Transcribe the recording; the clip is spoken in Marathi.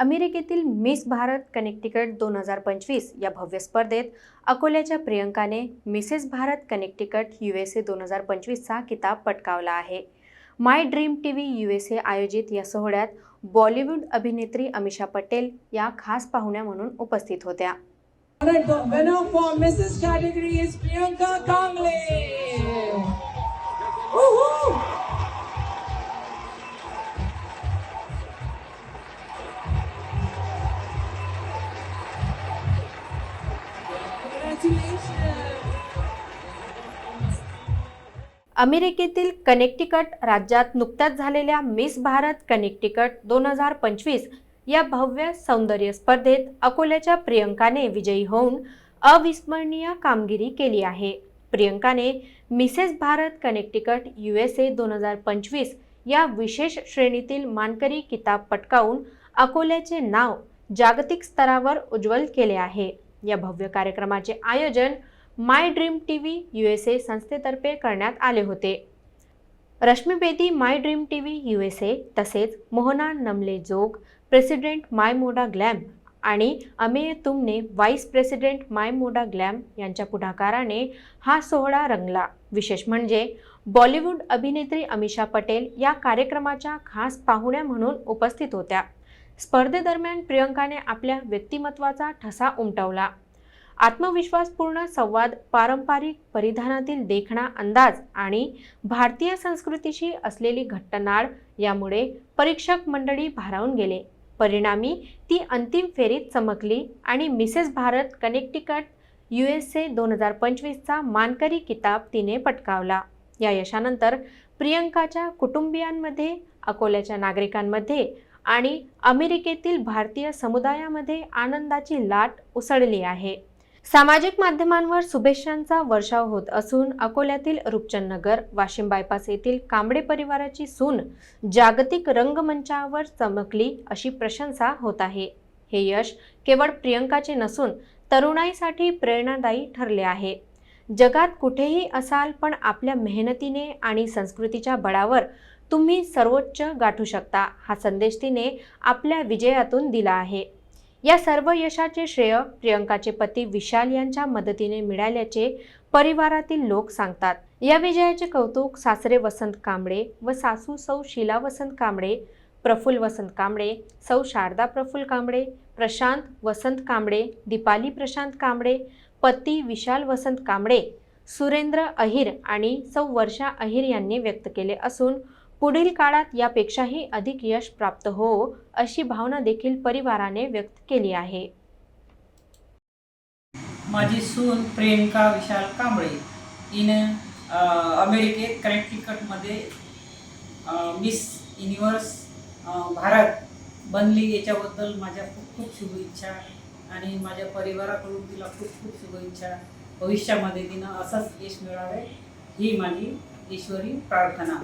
अमेरिकेतील मिस भारत कनेक्टिकट दोन हजार पंचवीस या भव्य स्पर्धेत अकोल्याच्या प्रियंकाने Mrs Bharat Connecticut U S A दोन हजार पंचवीसचा किताब पटकावला आहे my dream T V U S A आयोजित या सोहळ्यात बॉलिवूड अभिनेत्री अमिषा पटेल या खास पाहुण्या म्हणून उपस्थित होत्या अमेरिकेतील कनेक्टिकट राज्यात नुकत्याच झालेल्या मिस भारत कनेक्टिकट दोन हजार पंचवीस या भव्य सौंदर्य स्पर्धेत अकोल्याच्या प्रियंकाने विजयी होऊन अविस्मरणीय कामगिरी केली आहे. प्रियंकाने Mrs Bharat Connecticut U S A दोन हजार पंचवीस या विशेष श्रेणीतील मानकरी किताब पटकावून अकोल्याचे नाव जागतिक स्तरावर उज्ज्वल केले आहे. या भव्य कार्यक्रमाचे आयोजन my dream T V U S A संस्थेतर्फे करण्यात आले होते. Rashmi Bedi my dream T V U S A तसेच मोहना नमले जोग प्रेसिडेंट माय मोडा ग्लॅम आणि अमेय तुमने व्हाईस प्रेसिडेंट माय मोडा ग्लॅम यांच्या पुढाकाराने हा सोहळा रंगला. विशेष म्हणजे बॉलिवूड अभिनेत्री अमिषा पटेल या कार्यक्रमाच्या खास पाहुण्या म्हणून उपस्थित होत्या. स्पर्धेदरम्यान प्रियंकाने आपल्या व्यक्तिमत्वाचा ठसा उमटवला. आत्मविश्वासपूर्ण संवाद पारंपरिक परिधानातील देखणा अंदाज आणि भारतीय संस्कृतीशी असलेली घट्टनाळ यामुळे परीक्षक मंडळी भारावून गेले. परिणामी ती अंतिम फेरीत चमकली आणि Mrs Bharat Connecticut U S A दोन हजार पंचवीसचा मानकरी किताब तिने पटकावला. या यशानंतर प्रियंकाच्या कुटुंबियांमध्ये अकोल्याच्या नागरिकांमध्ये आणि अमेरिकेतील भारतीय समुदायामध्ये आनंदाची लाट उसळली आहे. सामाजिक माध्यमांवर शुभेच्छांचा वर्षाव होत असून अकोल्यातील रूपचंद नगर वाशिम बायपास येथील कांबळे परिवाराची सून जागतिक रंगमंचावर चमकली अशी प्रशंसा होत आहे. हे यश केवळ प्रियंकाचे नसून तरुणाईसाठी प्रेरणादायी ठरले आहे. जगात कुठेही असाल पण आपल्या मेहनतीने आणि संस्कृतीच्या बळावर तुम्ही सर्वोच्च गाठू शकता हा संदेश तिने आपल्या विजयातून दिला आहे. या सर्व यशाचे श्रेय प्रियंकाचे पती विशाल यांच्या मदतीने मिळाल्याचे परिवारातील लोक सांगतात. या विजयाचे कौतुक सासरे वसंत कांबळे व सासू सौ शीला वसंत कांबळे प्रफुल्ल वसंत कांबळे सौ शारदा प्रफुल्ल कांबळे प्रशांत वसंत कांबळे दीपाली प्रशांत कांबळे पती विशाल वसंत कांबळे सुरेंद्र अहिर आणि सौ वर्षा अहिर यांनी व्यक्त केले असून पुढील काळात यापेक्षाही अधिक यश प्राप्त हो अशी भावना देखील परिवाराने व्यक्त केली आहे. माझी सून प्रियंका विशाल कांबळे. हिने अमेरिकेत कनेक्टिकटमध्ये मिस युनिवर्स भारत बनली याच्याबद्दल माझ्या खूप खूप शुभेच्छा आणि माझ्या परिवाराकडून तिला खूप खूप शुभेच्छा. भविष्यामध्ये तिनं असंच यश मिळावे ही माझी ईश्वरी प्रार्थना.